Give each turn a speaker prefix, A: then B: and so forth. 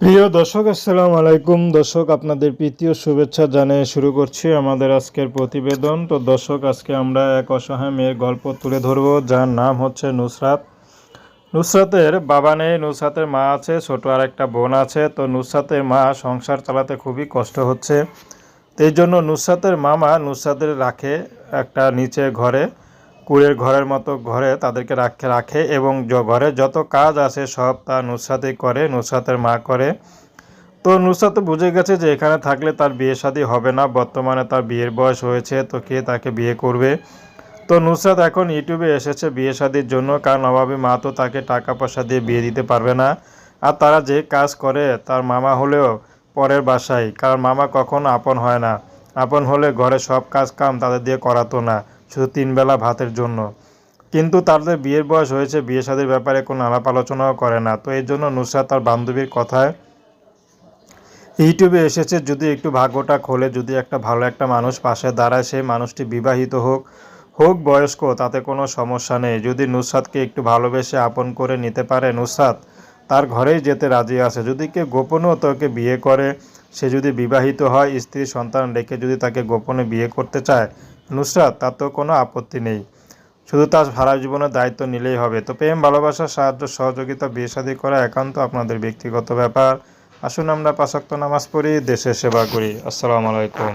A: প্রিয় দর্শক, আসসালামু আলাইকুম। দর্শক, আপনাদের প্রীতীয় শুভেচ্ছা জানিয়ে শুরু করছি আমাদের আজকের প্রতিবেদন। তো দর্শক, আজকে আমরা এক অসহায় মেয়ের গল্প তুলে ধরব, যার নাম হচ্ছে নুসরাত। নুসরাতের বাবা নেই, নুসরাতের মা আছে, ছোট আর একটা বোন আছে। তো নুসরাতের মা সংসার চালাতে খুবই কষ্ট হচ্ছে। তো এই জন্য নুসরাতের মামা নুসরাতের রাখে একটা নিচে ঘরে। কুড়ের ঘরের মতো ঘরে তাদেরকে রাখে রাখে এবং ঘরে যত কাজ আছে সব তা নুসরাতই করে, নুসরাতের মা করে। তো নুসরাত বুঝে গেছে যে এখানে থাকলে তার বিয়ে শাদী হবে না, বর্তমানে তার বিয়ের বয়স হয়েছে, তো কে তাকে বিয়ে করবে? তো নুসরাত এখন ইউটিউবে এসেছে বিয়ে শাদির জন্য, কারণ অভাবী মা তো তাকে টাকা পয়সা দিয়ে বিয়ে দিতে পারবে না। আর তারা যে কাজ করে, তার মামা হলেও পরের বাসায়, কারণ মামা কখনো আপন হয় না। আপন হলে ঘরে সব কাজ কাম তাদের দিয়ে করাতো না। শুধু তিনবেলা ভাতের জন্য। কিন্তু তাদের বিয়ের বয়স হয়েছে, বিয়ে শাদির ব্যাপারে কোনো আলাপ আলোচনাও করে না। তো এই জন্য নুসরাত তার বান্ধবীর কথায় ইউটিউবে এসেছে, যদি একটু ভাগ্যটা খোলে, যদি একটা ভালো একটা মানুষ পাশে দাঁড়ায়, সেই মানুষটি বিবাহিত হোক হোক বয়স্ক, তাতে কোনো সমস্যা নেই। যদি নুসরাতকে একটু ভালোবেসে আপন করে নিতে পারে নুসরাত তার ঘরেই যেতে রাজি আছে। যদি কেউ গোপনেও তাকে বিয়ে করে, সে যদি বিবাহিত হয়, স্ত্রী, সন্তান রেখে যদি তাকে গোপনে বিয়ে করতে চায়, নুসরাত তো কোনো আপত্তি নেই। শুধু তার সারা জীবনের দায়িত্ব নিলেই হবে। তো প্রেম, ভালোবাসা, সাহায্য, সহযোগিতা, বিয়ে শাদী করা একান্ত আপনাদের ব্যক্তিগত ব্যাপার। আসুন আমরা পাশাক্ত নামাজ পড়ি, দেশের সেবা করি। আসসালামু আলাইকুম।